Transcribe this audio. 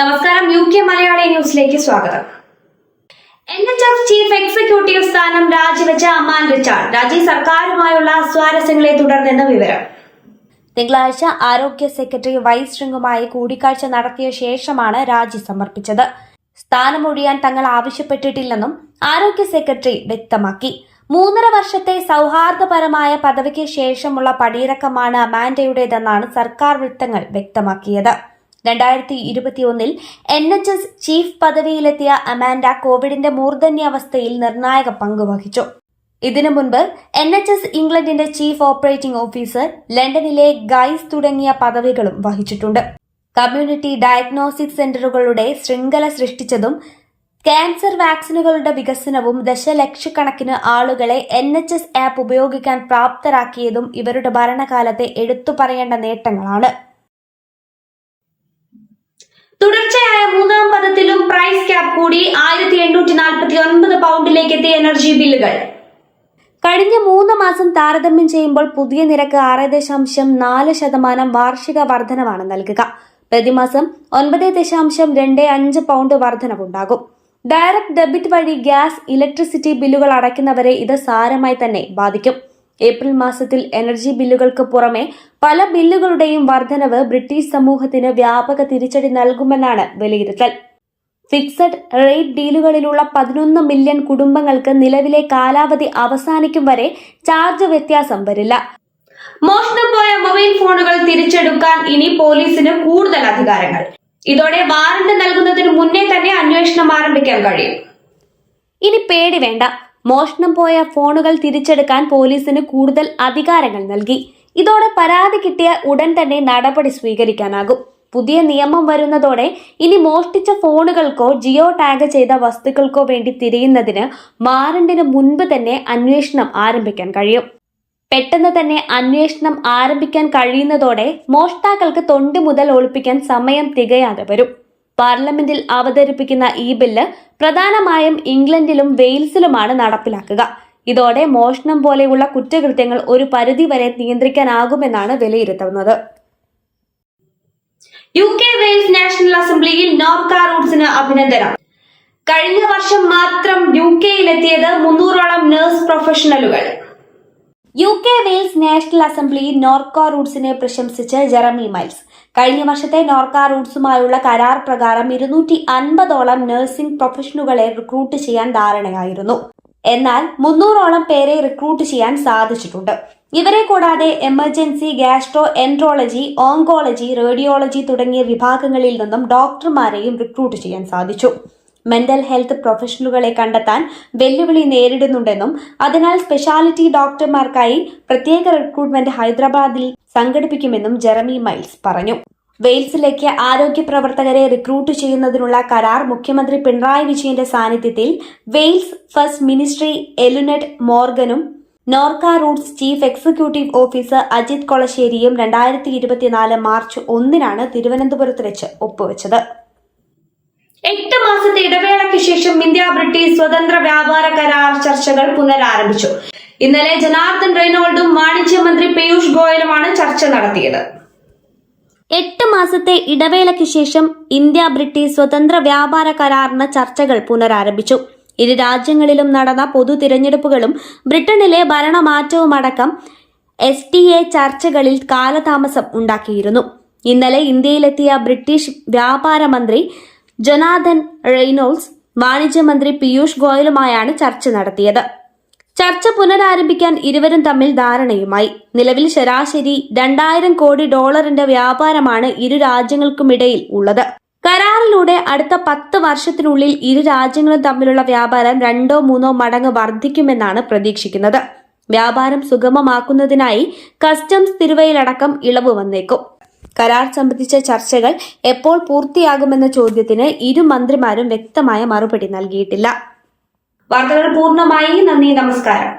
നമസ്കാരം U K Malayali ന്യൂസിലേക്ക് സ്വാഗതം. N H F chief executive സ്ഥാനം രാജിവെച്ച അമാൻ റിച്ചാർഡ് രാജി സർക്കാരുമായുള്ള സ്വാരസ്യങ്ങളെ തുടർന്നെന്ന വിവരം. തിങ്കളാഴ്ച ആരോഗ്യ സെക്രട്ടറി വൈസ് റിംഗുമായി കൂടിക്കാഴ്ച നടത്തിയ ശേഷമാണ് രാജി സമർപ്പിച്ചത്. സ്ഥാനമൊഴിയാൻ തങ്ങൾ ആവശ്യപ്പെട്ടിട്ടില്ലെന്നും ആരോഗ്യ സെക്രട്ടറി വ്യക്തമാക്കി. മൂന്നര വർഷത്തെ സൗഹാർദ്ദപരമായ പദവിക്ക് ശേഷമുള്ള പടിയിറക്കമാണ് അമാൻഡയുടേതെന്നാണ് സർക്കാർ വൃത്തങ്ങൾ വ്യക്തമാക്കിയത്. രണ്ടായിരത്തി ഇരുപത്തിയൊന്നിൽ എൻ എച്ച് എസ് ചീഫ് പദവിയിലെത്തിയ അമാൻഡ കോവിഡിന്റെ മൂർധന്യാവസ്ഥയിൽ നിർണായക പങ്കുവഹിച്ചു ഇതിനു മുൻപ് എൻ എച്ച് എസ് ഇംഗ്ലണ്ടിന്റെ ചീഫ് ഓപ്പറേറ്റിംഗ് ഓഫീസർ ലണ്ടനിലെ ഗൈസ് തുടങ്ങിയ പദവികളും വഹിച്ചിട്ടുണ്ട്. കമ്മ്യൂണിറ്റി ഡയഗ്നോസ്റ്റിക് സെന്ററുകളുടെ ശൃംഖല സൃഷ്ടിച്ചതും ക്യാൻസർ വാക്സിനുകളുടെ വികസനവും ദശലക്ഷക്കണക്കിന് ആളുകളെ എൻ എച്ച് എസ് ആപ്പ് ഉപയോഗിക്കാൻ പ്രാപ്തരാക്കിയതും ഇവരുടെ ഭരണകാലത്തെ എടുത്തു പറയേണ്ട നേട്ടങ്ങളാണ്. തുടർച്ചയായ മൂന്നാം പദത്തിലും പ്രൈസ് ക്യാപ് കൂടി ആയിരത്തി എണ്ണൂറ്റി നാൽപ്പത്തി ഒൻപത് പൗണ്ടിലേക്ക് എത്തിയ എനർജി ബില്ലുകൾ കഴിഞ്ഞ മൂന്ന് മാസം താരതമ്യം ചെയ്യുമ്പോൾ പുതിയ നിരക്ക് ആറ് ദശാംശം നാല് ശതമാനം വാർഷിക വർധനവാണ് നൽകുക. പ്രതിമാസം ഒൻപത് ദശാംശം രണ്ട് അഞ്ച് പൗണ്ട് വർധനവുണ്ടാകും. ഡയറക്ട് ഡെബിറ്റ് വഴി ഗ്യാസ് ഇലക്ട്രിസിറ്റി ബില്ലുകൾ അടയ്ക്കുന്നവരെ ഇത് സാരമായി തന്നെ ബാധിക്കും. ഏപ്രിൽ മാസത്തിൽ എനർജി ബില്ലുകൾക്ക് പുറമെ പല ബില്ലുകളുടെയും വർധനവ് ബ്രിട്ടീഷ് സമൂഹത്തിന് വ്യാപക തിരിച്ചടി നൽകുമെന്നാണ് വിലയിരുത്തൽ. ഫിക്സഡ് റേറ്റ് ഡീലുകളിലുള്ള പതിനൊന്ന് മില്യൺ കുടുംബങ്ങൾക്ക് നിലവിലെ കാലാവധി അവസാനിക്കും വരെ ചാർജ് വ്യത്യാസം വരില്ല. മോഷണം പോയ മൊബൈൽ ഫോണുകൾ തിരിച്ചെടുക്കാൻ ഇനി പോലീസിന് കൂടുതൽ അധികാരങ്ങൾ. ഇതോടെ വാറണ്ട് നൽകുന്നതിന് മുന്നേ തന്നെ അന്വേഷണം ആരംഭിക്കാൻ കഴിയും. ഇനി പേടി വേണ്ട. മോഷണം പോയ ഫോണുകൾ തിരിച്ചെടുക്കാൻ പോലീസിന് കൂടുതൽ അധികാരങ്ങൾ നൽകി. ഇതോടെ പരാതി കിട്ടിയ ഉടൻ തന്നെ നടപടി സ്വീകരിക്കാനാകും. പുതിയ നിയമം വരുന്നതോടെ ഇനി മോഷ്ടിച്ച ഫോണുകൾക്കോ ജിയോ ടാഗ് ചെയ്ത വസ്തുക്കൾക്കോ വേണ്ടി തിരയുന്നതിന് മാറണ്ടിന് മുൻപ് തന്നെ അന്വേഷണം ആരംഭിക്കാൻ കഴിയും. പെട്ടെന്ന് തന്നെ അന്വേഷണം ആരംഭിക്കാൻ കഴിയുന്നതോടെ മോഷ്ടാക്കൾക്ക് തൊണ്ടി മുതൽ ഒളിപ്പിക്കാൻ സമയം തികയാതെ വരും. പാർലമെന്റിൽ അവതരിപ്പിക്കുന്ന ഈ ബില്ല് പ്രധാനമായും ഇംഗ്ലണ്ടിലും വെയിൽസിലുമാണ് നടപ്പിലാക്കുക. ഇതോടെ മോഷണം പോലെയുള്ള കുറ്റകൃത്യങ്ങൾ ഒരു പരിധിവരെ നിയന്ത്രിക്കാനാകുമെന്നാണ് വിലയിരുത്തുന്നത്. യു കെ വെയിൽസ് നാഷണൽ അസംബ്ലിയിൽ നോർക്ക റൂട്ട്സിന് അഭിനന്ദനം. കഴിഞ്ഞ വർഷം മാത്രം യു കെയിലെത്തിയത് മുന്നൂറോളം നഴ്സ് പ്രൊഫഷണലുകൾ. U K Wales national assembly Norka റൂട്ട്സിനെ പ്രശംസിച്ച് ജെറമി മൈൽസ്. കഴിഞ്ഞ വർഷത്തെ നോർക്ക റൂട്ട്സുമായുള്ള കരാർ പ്രകാരം ഇരുന്നൂറ്റി അൻപതോളം നഴ്സിംഗ് പ്രൊഫഷണലുകളെ റിക്രൂട്ട് ചെയ്യാൻ ധാരണയായിരുന്നു. എന്നാൽ മുന്നൂറോളം പേരെ റിക്രൂട്ട് ചെയ്യാൻ സാധിച്ചിട്ടുണ്ട്. ഇവരെ കൂടാതെ emergency gastroenterology oncology radiology തുടങ്ങിയ വിഭാഗങ്ങളിൽ നിന്നും ഡോക്ടർമാരെയും റിക്രൂട്ട് ചെയ്യാൻ സാധിച്ചു. മെന്റൽ ഹെൽത്ത് പ്രൊഫഷണലുകളെ കണ്ടെത്താൻ വെല്ലുവിളി നേരിടുന്നുണ്ടെന്നും അതിനാൽ സ്പെഷ്യാലിറ്റി ഡോക്ടർമാർക്കായി പ്രത്യേക റിക്രൂട്ട്മെന്റ് ഹൈദരാബാദിൽ സംഘടിപ്പിക്കുമെന്നും ജെറമി മൈൽസ് പറഞ്ഞു. വെയിൽസിലേക്ക് ആരോഗ്യ പ്രവർത്തകരെ റിക്രൂട്ട് ചെയ്യുന്നതിനുള്ള കരാർ മുഖ്യമന്ത്രി പിണറായി വിജയന്റെ സാന്നിധ്യത്തിൽ Wales first ministry Eluned മോർഗനും Norka Roots chief executive officer Ajith കൊളശ്ശേരിയും രണ്ടായിരത്തി ഇരുപത്തിനാല് മാർച്ച് ഒന്നിനാണ് തിരുവനന്തപുരത്ത് വെച്ച് ഒപ്പുവെച്ചത്. എട്ട് മാസത്തെ ഇടവേളയ്ക്ക് ശേഷം ഇന്ത്യ ബ്രിട്ടീഷ് സ്വതന്ത്ര വ്യാപാര കരാർ ചർച്ചകൾ പുനരാരംഭിച്ചു. ഇന്നലെ ജനാർദ്ദൻ റെയ്നോൾഡും വാണിജ്യമന്ത്രി പീയൂഷ് ഗോയലുമാണ് ചർച്ച നടത്തിയത്. എട്ട് മാസത്തെ ഇടവേളയ്ക്ക് ശേഷം ഇന്ത്യ ബ്രിട്ടീഷ് സ്വതന്ത്ര വ്യാപാര കരാറിന് ചർച്ചകൾ പുനരാരംഭിച്ചു. ഇരു രാജ്യങ്ങളിലും നടന്ന പൊതു തിരഞ്ഞെടുപ്പുകളും ബ്രിട്ടനിലെ ഭരണമാറ്റവുമടക്കം എസ് ടി എ ചർച്ചകളിൽ കാലതാമസം ഉണ്ടാക്കിയിരുന്നു. ഇന്നലെ ഇന്ത്യയിലെത്തിയ ബ്രിട്ടീഷ് വ്യാപാര മന്ത്രി ജൊനാഥൻ റെയ്നോൾസ് വാണിജ്യമന്ത്രി പീയൂഷ് ഗോയലുമായാണ് ചർച്ച നടത്തിയത്. ചർച്ച പുനരാരംഭിക്കാൻ ഇരുവരും തമ്മിൽ ധാരണയുമായി. നിലവിൽ ശരാശരി രണ്ടായിരം കോടി ഡോളറിന്റെ വ്യാപാരമാണ് ഇരു രാജ്യങ്ങൾക്കുമിടയിൽ ഉള്ളത്. കരാറിലൂടെ അടുത്ത പത്ത് വർഷത്തിനുള്ളിൽ ഇരു രാജ്യങ്ങളും തമ്മിലുള്ള വ്യാപാരം രണ്ടോ മൂന്നോ മടങ്ങ് വർദ്ധിക്കുമെന്നാണ് പ്രതീക്ഷിക്കുന്നത്. വ്യാപാരം സുഗമമാക്കുന്നതിനായി കസ്റ്റംസ് തിരുവയിലടക്കം ഇളവ് വന്നേക്കും. കരാർ സംബന്ധിച്ച ചർച്ചകൾ എപ്പോൾ പൂർത്തിയാകുമെന്ന ചോദ്യത്തിന് ഇരു മന്ത്രിമാരും വ്യക്തമായ മറുപടി നൽകിയിട്ടില്ല. വാർത്തകൾ പൂർണമായി നന്ദി നമസ്കാരം.